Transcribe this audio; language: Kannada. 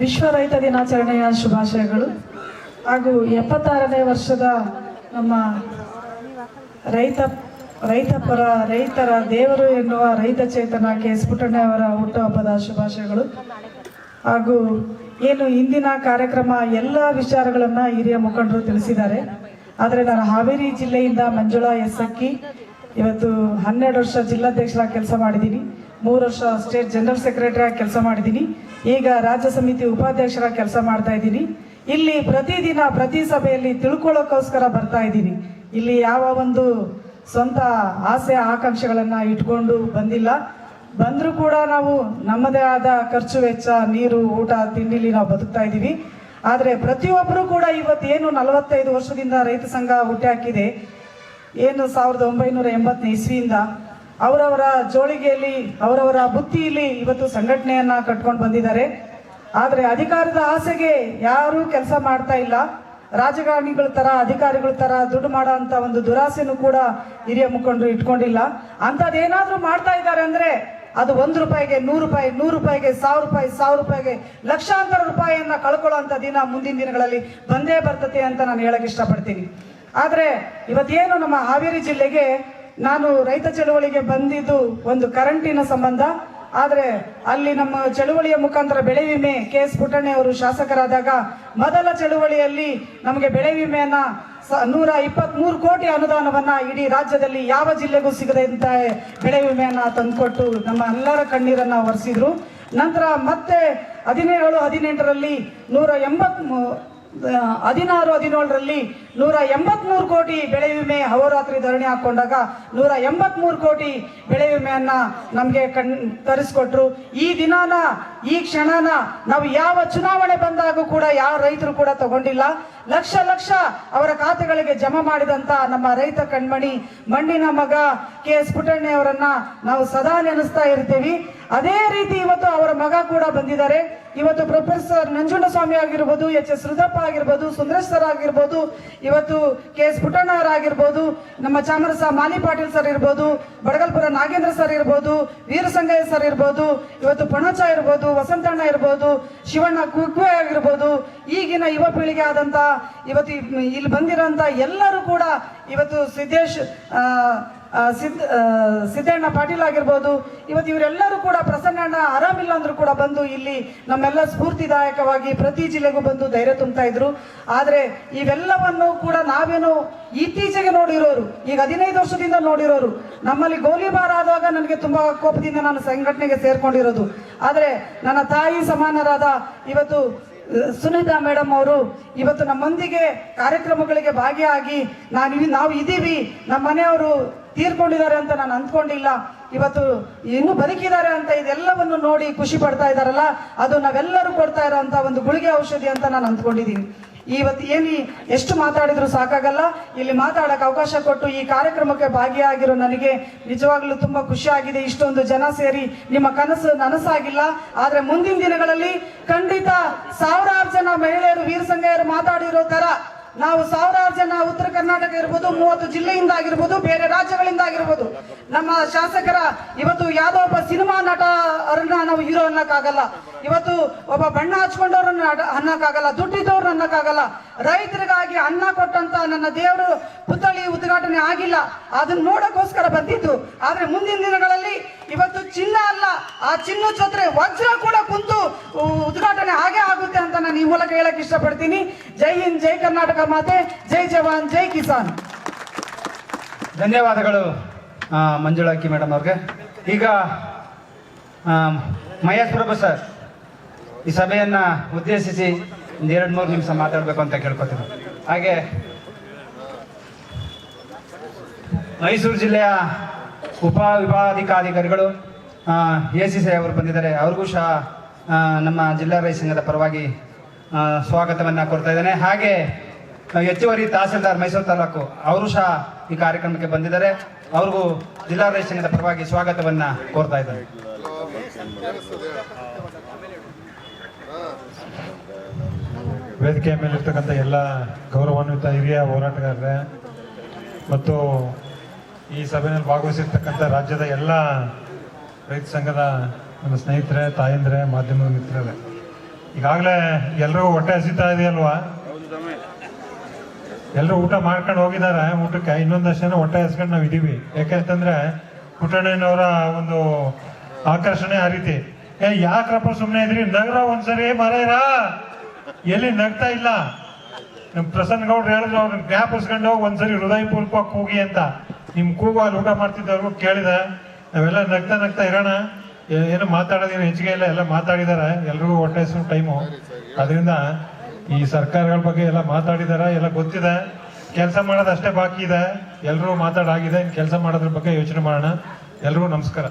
ವಿಶ್ವ ರೈತ ದಿನಾಚರಣೆಯ ಶುಭಾಶಯಗಳು. ಹಾಗೂ ಎಪ್ಪತ್ತಾರನೇ ವರ್ಷದ ನಮ್ಮ ರೈತ ರೈತ ರೈತರ ದೇವರು ಎನ್ನುವ ರೈತ ಚೇತನ ಕೆ ಎಸ್ ಪುಟ್ಟಣ್ಣವರ ಹುಟ್ಟುಹಬ್ಬದ ಶುಭಾಶಯಗಳು. ಹಾಗೂ ಏನು ಇಂದಿನ ಕಾರ್ಯಕ್ರಮ ಎಲ್ಲ ವಿಚಾರಗಳನ್ನು ಹಿರಿಯ ಮುಖಂಡರು ತಿಳಿಸಿದ್ದಾರೆ. ಆದರೆ ನಾನು ಹಾವೇರಿ ಜಿಲ್ಲೆಯಿಂದ ಮಂಜುಳಾ ಎಸ್ ಅಕ್ಕಿ ಇವತ್ತು ಹನ್ನೆರಡು ವರ್ಷ ಜಿಲ್ಲಾಧ್ಯಕ್ಷರಾಗಿ ಕೆಲಸ ಮಾಡಿದ್ದೀನಿ. ಮೂರು ವರ್ಷ ಸ್ಟೇಟ್ ಜನರಲ್ ಸೆಕ್ರೆಟರಿಯಾಗಿ ಕೆಲಸ ಮಾಡಿದ್ದೀನಿ. ಈಗ ರಾಜ್ಯ ಸಮಿತಿ ಉಪಾಧ್ಯಕ್ಷರ ಕೆಲಸ ಮಾಡ್ತಾ ಇದ್ದೀನಿ. ಇಲ್ಲಿ ಪ್ರತಿದಿನ, ಪ್ರತಿ ಸಭೆಯಲ್ಲಿ ತಿಳ್ಕೊಳ್ಳೋಕ್ಕೋಸ್ಕರ ಬರ್ತಾ ಇದ್ದೀನಿ. ಇಲ್ಲಿ ಯಾವ ಒಂದು ಸ್ವಂತ ಆಸೆ, ಆಕಾಂಕ್ಷೆಗಳನ್ನು ಇಟ್ಕೊಂಡು ಬಂದಿಲ್ಲ. ಬಂದರೂ ಕೂಡ ನಾವು ನಮ್ಮದೇ ಆದ ಖರ್ಚು, ವೆಚ್ಚ, ನೀರು, ಊಟ, ತಿಂಡಿಲಿ ನಾವು ಬದುಕ್ತಾ ಇದ್ದೀವಿ. ಆದರೆ ಪ್ರತಿಯೊಬ್ಬರೂ ಕೂಡ ಇವತ್ತೇನು ನಲವತ್ತೈದು ವರ್ಷದಿಂದ ರೈತ ಸಂಘ ಹುಟ್ಟಿ ಹಾಕಿದೆ. ಏನು ಸಾವಿರದ ಒಂಬೈನೂರ ಎಂಬತ್ತನೇ ಇಸ್ವಿಯಿಂದ ಅವರವರ ಜೋಳಿಗೆಯಲ್ಲಿ, ಅವರವರ ಬುತ್ತಿಯಲ್ಲಿ ಇವತ್ತು ಸಂಘಟನೆಯನ್ನ ಕಟ್ಕೊಂಡು ಬಂದಿದ್ದಾರೆ. ಆದರೆ ಅಧಿಕಾರದ ಆಸೆಗೆ ಯಾರೂ ಕೆಲಸ ಮಾಡ್ತಾ ಇಲ್ಲ. ರಾಜಕಾರಣಿಗಳ ತರ, ಅಧಿಕಾರಿಗಳ ತರ ದುಡ್ಡು ಮಾಡೋ ಅಂತ ಒಂದು ದುರಾಸೆನೂ ಕೂಡ ಹಿರಿಯ ಮುಖಂಡರು ಇಟ್ಕೊಂಡಿಲ್ಲ. ಅಂಥದ್ದೇನಾದರೂ ಮಾಡ್ತಾ ಇದ್ದಾರೆ ಅಂದ್ರೆ ಅದು ಒಂದು ರೂಪಾಯಿಗೆ ನೂರು ರೂಪಾಯಿ, ನೂರು ರೂಪಾಯಿಗೆ ಸಾವಿರ ರೂಪಾಯಿ, ಸಾವಿರ ರೂಪಾಯಿಗೆ ಲಕ್ಷಾಂತರ ರೂಪಾಯಿಯನ್ನ ಕಳ್ಕೊಳ್ಳೋ ದಿನ ಮುಂದಿನ ದಿನಗಳಲ್ಲಿ ಬಂದೇ ಬರ್ತತೆ ಅಂತ ನಾನು ಹೇಳಕ್ ಇಷ್ಟಪಡ್ತೀನಿ. ಆದರೆ ಇವತ್ತೇನು ನಮ್ಮ ಹಾವೇರಿ ಜಿಲ್ಲೆಗೆ ನಾನು ರೈತ ಚಳುವಳಿಗೆ ಬಂದಿದ್ದು ಒಂದು ಕರೆಂಟಿನ ಸಂಬಂಧ. ಆದರೆ ಅಲ್ಲಿ ನಮ್ಮ ಚಳುವಳಿಯ ಮುಖಾಂತರ ಬೆಳೆ ವಿಮೆ ಕೆ ಎಸ್ ಪುಟ್ಟಣ್ಣೆ ಅವರು ಶಾಸಕರಾದಾಗ ಮೊದಲ ಚಳುವಳಿಯಲ್ಲಿ ನಮಗೆ ಬೆಳೆ ವಿಮೆಯನ್ನ ನೂರ ಇಪ್ಪತ್ಮೂರು ಕೋಟಿ ಅನುದಾನವನ್ನ ಇಡೀ ರಾಜ್ಯದಲ್ಲಿ ಯಾವ ಜಿಲ್ಲೆಗೂ ಸಿಗದಂತ ಬೆಳೆ ವಿಮೆಯನ್ನ ತಂದುಕೊಟ್ಟು ನಮ್ಮ ಎಲ್ಲರ ಕಣ್ಣೀರನ್ನ ಒರೆಸಿದ್ರು. ನಂತರ ಮತ್ತೆ ಹದಿನೇಳು, ಹದಿನೆಂಟರಲ್ಲಿ ನೂರ ಎಂಬತ್ ಹದಿನಾರು, ಹದಿನೇಳರಲ್ಲಿ ನೂರ ಎಂಬತ್ಮೂರು ಕೋಟಿ ಬೆಳೆ ವಿಮೆ ಅಹೋರಾತ್ರಿ ಧರಣಿ ಹಾಕೊಂಡಾಗ ನೂರ ಎಂಬತ್ಮೂರು ಕೋಟಿ ಬೆಳೆ ವಿಮೆಯನ್ನು ನಮಗೆ ಕಣ್, ತರಿಸ್ಕೊಟ್ರು. ಈ ದಿನಾನ, ಈ ಕ್ಷಣನ ನಾವು ಯಾವ ಚುನಾವಣೆ ಬಂದಾಗೂ ಕೂಡ ಯಾವ ರೈತರು ಕೂಡ ತಗೊಂಡಿಲ್ಲ. ಲಕ್ಷ ಲಕ್ಷ ಅವರ ಖಾತೆಗಳಿಗೆ ಜಮಾ ಮಾಡಿದಂತ ನಮ್ಮ ರೈತ ಕಣ್ಮಣಿ, ಮಣ್ಣಿನ ಮಗ ಕೆ ಎಸ್ ಪುಟಣ್ಣೆ ಅವರನ್ನ ನಾವು ಸದಾ ನೆನೆಸ್ತಾ ಇರ್ತೀವಿ. ಅದೇ ರೀತಿ ಇವತ್ತು ಅವರ ಮಗ ಕೂಡ ಬಂದಿದ್ದಾರೆ. ಇವತ್ತು ಪ್ರೊಫೆಸರ್ ನಂಜುಂಡಸ್ವಾಮಿ ಆಗಿರ್ಬೋದು, ಎಚ್ ಎಸ್ ರುದ್ರಪ್ಪ ಆಗಿರ್ಬೋದು, ಸುಂದರೇಶ್ ಸರ್ ಆಗಿರ್ಬೋದು, ಇವತ್ತು ಕೆ ಎಸ್ ಪುಟ್ಟಣ್ಣ ಆಗಿರ್ಬೋದು, ನಮ್ಮ ಚಾಮರಸ ಮಾಲಿ ಪಾಟೀಲ್ ಸರ್ ಇರ್ಬೋದು, ಬಡಗಲ್ಪುರ ನಾಗೇಂದ್ರ ಸರ್ ಇರ್ಬೋದು ವೀರಸಂಗಯ್ಯ ಸರ್ ಇರ್ಬೋದು, ಇವತ್ತು ಪಣಚ ಇರ್ಬೋದು, ವಸಂತಣ್ಣ ಇರ್ಬೋದು, ಶಿವಣ್ಣ ಕುಗ್ವೆ ಆಗಿರ್ಬೋದು, ಈಗಿನ ಯುವ ಪೀಳಿಗೆ ಆದಂತ, ಇವತ್ತು ಇಲ್ಲಿ ಬಂದಿರೋಂಥ ಎಲ್ಲರೂ ಕೂಡ ಇವತ್ತು ಸಿದ್ದೇಶ್ ಆ, ಸಿದ್ದಣ್ಣ ಪಾಟೀಲ್ ಆಗಿರ್ಬೋದು ಇವತ್ತು ಇವರೆಲ್ಲರೂ ಕೂಡ ಪ್ರಸನ್ನಣ್ಣ ಆರಾಮಿಲ್ಲ ಅಂದ್ರೂ ಕೂಡ ಬಂದು ಇಲ್ಲಿ ನಮ್ಮೆಲ್ಲ ಸ್ಫೂರ್ತಿದಾಯಕವಾಗಿ ಪ್ರತಿ ಜಿಲ್ಲೆಗೂ ಬಂದು ಧೈರ್ಯ ತುಂಬ್ತಾ ಇದ್ರು. ಆದ್ರೆ ಇವೆಲ್ಲವನ್ನು ಕೂಡ ನಾವೇನು ಇತ್ತೀಚೆಗೆ ನೋಡಿರೋರು ಈಗ ಹದಿನೈದು ವರ್ಷದಿಂದ ನೋಡಿರೋರು. ನಮ್ಮಲ್ಲಿ ಗೋಲಿಬಾರ್ ಆದಾಗ ನನಗೆ ತುಂಬಾ ಕೋಪದಿಂದ ನಾನು ಸಂಘಟನೆಗೆ ಸೇರ್ಕೊಂಡಿರೋದು. ಆದ್ರೆ ನನ್ನ ತಾಯಿ ಸಮಾನರಾದ ಇವತ್ತು ಸುನೀತಾ ಮೇಡಮ್ ಅವರು ಇವತ್ತು ನಮ್ಮೊಂದಿಗೆ ಕಾರ್ಯಕ್ರಮಗಳಿಗೆ ಭಾಗಿಯಾಗಿ ನಾನು ನಾವು ಇದ್ದೀವಿ ನಮ್ಮ ಮನೆಯವರು ತೀರ್ಕೊಂಡಿದ್ದಾರೆ ಅಂತ ನಾನು ಅಂದ್ಕೊಂಡಿಲ್ಲ. ಇವತ್ತು ಇನ್ನೂ ಬದುಕಿದ್ದಾರೆ ಅಂತ ಇದೆಲ್ಲವನ್ನು ನೋಡಿ ಖುಷಿ ಪಡ್ತಾ ಇದ್ದಾರಲ್ಲ, ಅದು ನಾವೆಲ್ಲರೂ ಕೊಡ್ತಾ ಇರೋಂಥ ಒಂದು ಗುಳಿಗೆ ಔಷಧಿ ಅಂತ ನಾನು ಅಂದ್ಕೊಂಡಿದ್ದೀನಿ. ಇವತ್ತು ಏನು ಎಷ್ಟು ಮಾತಾಡಿದ್ರು ಸಾಕಾಗಲ್ಲ. ಇಲ್ಲಿ ಮಾತಾಡಕ್ಕೆ ಅವಕಾಶ ಕೊಟ್ಟು ಈ ಕಾರ್ಯಕ್ರಮಕ್ಕೆ ಭಾಗಿಯಾಗಿರೋ ನನಗೆ ನಿಜವಾಗ್ಲೂ ತುಂಬಾ ಖುಷಿ ಆಗಿದೆ. ಇಷ್ಟೊಂದು ಜನ ಸೇರಿ ನಿಮ್ಮ ಕನಸು ನನಸಾಗಿಲ್ಲ. ಆದ್ರೆ ಮುಂದಿನ ದಿನಗಳಲ್ಲಿ ಖಂಡಿತ ಸಾವಿರಾರು ಜನ ಮಹಿಳೆಯರು, ವೀರಸಂಗಯ್ಯರು ಮಾತಾಡಿರೋ ತರ ನಾವು ಸಾವಿರಾರು ಜನ ಉತ್ತರ ಕರ್ನಾಟಕ ಇರ್ಬೋದು, ಮೂವತ್ತು ಜಿಲ್ಲೆಯಿಂದ ಆಗಿರ್ಬೋದು, ಬೇರೆ ರಾಜ್ಯಗಳಿಂದ ಆಗಿರ್ಬೋದು, ನಮ್ಮ ಶಾಸಕರ ಇವತ್ತು ಯಾವುದೋ ಒಬ್ಬ ಸಿನಿಮಾ ನಟ ಅವ್ರನ್ನ ನಾವು ಹೀರೋ ಅನ್ನಕ್ಕಾಗಲ್ಲ. ಇವತ್ತು ಒಬ್ಬ ಬಣ್ಣ ಹಚ್ಕೊಂಡವ್ರನ್ನ ಅನ್ನಕ್ಕಾಗಲ್ಲ, ದುಡ್ಡಿದ್ದವ್ರನ್ನ ಅನ್ನಕ್ಕಾಗಲ್ಲ. ರೈತರಿಗಾಗಿ ಅನ್ನ ಕೊಟ್ಟಂತ ನನ್ನ ದೇವರು ಪುತ್ಥಳಿ ಉದ್ಘಾಟನೆ ಆಗಿಲ್ಲ. ಅದನ್ನ ನೋಡಕ್ಕೋಸ್ಕರ ಬಂದಿದ್ದು. ಆದ್ರೆ ಮುಂದಿನ ದಿನಗಳಲ್ಲಿ ಇವತ್ತು ಚಿನ್ನ ಅಲ್ಲ, ಆ ಚಿನ್ನ ಜೊತೆ ವಜ್ರ ಕೂಡ ಕುಂತು ಉದ್ಘಾಟನೆ ನಾನು ಈ ಮೂಲಕ ಹೇಳಕ್ ಇಷ್ಟಪಡ್ತೀನಿ. ಜೈ ಹಿಂದ್, ಜೈ ಕರ್ನಾಟಕ ಮಾತೆ, ಜೈ ಜವಾನ್, ಜೈ ಕಿಸಾನ್. ಧನ್ಯವಾದಗಳು ಮಂಜುಳಾ ಮಂಜುಳಾಕಿ ಮೇಡಮ್ ಅವ್ರಿಗೆ. ಈಗ ಮಹೇಶ್ ಪ್ರಭು ಸರ್, ಈ ಸಭೆಯನ್ನ ಉದ್ದೇಶಿಸಿ ಒಂದು ಎರಡು ಮೂರು ನಿಮಿಷ ಮಾತಾಡಬೇಕು ಅಂತ ಕೇಳ್ಕೊತೀನಿ. ಹಾಗೆ, ಮೈಸೂರು ಜಿಲ್ಲೆಯ ಉಪ ವಿಭಾಗಾಧಿಕಾರಿಗಳು ಎ ಸಿ ಸಿ ಅವರು ಬಂದಿದ್ದಾರೆ. ಅವ್ರಿಗೂ ಸಹ ನಮ್ಮ ಜಿಲ್ಲಾ ರೈತ ಸಂಘದ ಪರವಾಗಿ ಸ್ವಾಗತವನ್ನ ಕೊಡ್ತಾ ಇದ್ದೇನೆ. ಹಾಗೆ ಹೆಚ್ಚುವರಿ ತಹಸೀಲ್ದಾರ್ ಮೈಸೂರು ತಾಲೂಕು ಅವರು ಸಹ ಈ ಕಾರ್ಯಕ್ರಮಕ್ಕೆ ಬಂದಿದ್ದಾರೆ. ಅವ್ರಿಗೂ ಜಿಲ್ಲಾ ರೈತ ಸಂಘದ ಪರವಾಗಿ ಸ್ವಾಗತವನ್ನ ಕೋರ್ತಾ ಇದ್ದಾರೆ. ವೇದಿಕೆಯ ಮೇಲಿರ್ತಕ್ಕಂಥ ಎಲ್ಲ ಗೌರವಾನ್ವಿತ ಹಿರಿಯ ಹೋರಾಟಗಾರರೇ, ಮತ್ತು ಈ ಸಭೆಯಲ್ಲಿ ಭಾಗವಹಿಸಿರ್ತಕ್ಕಂಥ ರಾಜ್ಯದ ಎಲ್ಲ ರೈತ ಸಂಘದ ನನ್ನ ಸ್ನೇಹಿತರೆ, ತಾಯಂದ್ರೆ, ಮಾಧ್ಯಮದ ಮಿತ್ರರೇ ಈಗಾಗಲೇ ಎಲ್ರಿಗೂ ಹೊಟ್ಟೆ ಹಸಿತಾ ಇದೆಯಲ್ವಾ? ಎಲ್ಲರೂ ಊಟ ಮಾಡ್ಕೊಂಡು ಹೋಗಿದ್ದಾರೆ ಊಟಕ್ಕೆ ಇನ್ನೊಂದಷ್ಟು ಜನ ಹೊಟ್ಟೆ ಹಸ್ಕೊಂಡು ನಾವು ಇದೀವಿ. ಯಾಕೆಂತಂದ್ರೆ ಪುಟ್ಟಣ್ಣನವರ ಒಂದು ಆಕರ್ಷಣೆ ಆ ರೀತಿ. ಏ ಯಾಕ್ರಪ್ಪ ಸುಮ್ಮನೆ ಇದ್ರಿ? ನಗರ ಒಂದ್ಸರಿ ಮರೇರ ಎಲ್ಲಿ ನಗ್ತಾ ಇಲ್ಲ? ನಮ್ ಪ್ರಸನ್ನ ಗೌಡ್ರು ಹೇಳಿದ್ರು ಅವ್ರನ್ನ ಜ್ಞಾಪಿಸ್ಕೊಂಡು ಹೋಗಿ ಒಂದ್ಸರಿ ಹೃದಯಪೂರ್ವಕವಾಗಿ ಕೂಗಿ ಅಂತ. ನಿಮ್ ಕೂಗು ಅಲ್ಲಿ ಊಟ ಮಾಡ್ತಿದ್ದವ್ರಿಗೂ ಕೇಳಿದೆ. ನಾವೆಲ್ಲ ನಗ್ತಾ ನಗ್ತಾ ಇರೋಣ. ಏನು ಮಾತಾಡೋದೇನು ಹೆಚ್ಚಿಗೆ ಇಲ್ಲ ಎಲ್ಲ ಮಾತಾಡಿದಾರೆ. ಎಲ್ರಿಗೂ ಹೊಟ್ಟೆ ಹಸು ಟೈಮು. ಅದರಿಂದ ಈ ಸರ್ಕಾರಗಳ ಬಗ್ಗೆ ಎಲ್ಲ ಮಾತಾಡಿದ್ದಾರೆ ಎಲ್ಲ ಗೊತ್ತಿದೆ. ಕೆಲಸ ಮಾಡೋದು ಅಷ್ಟೇ ಬಾಕಿ ಇದೆ. ಎಲ್ಲರೂ ಮಾತಾಡಾಗಿದೆ. ಕೆಲಸ ಮಾಡೋದ್ರ ಬಗ್ಗೆ ಯೋಚನೆ ಮಾಡೋಣ. ಎಲ್ರಿಗೂ ನಮಸ್ಕಾರ.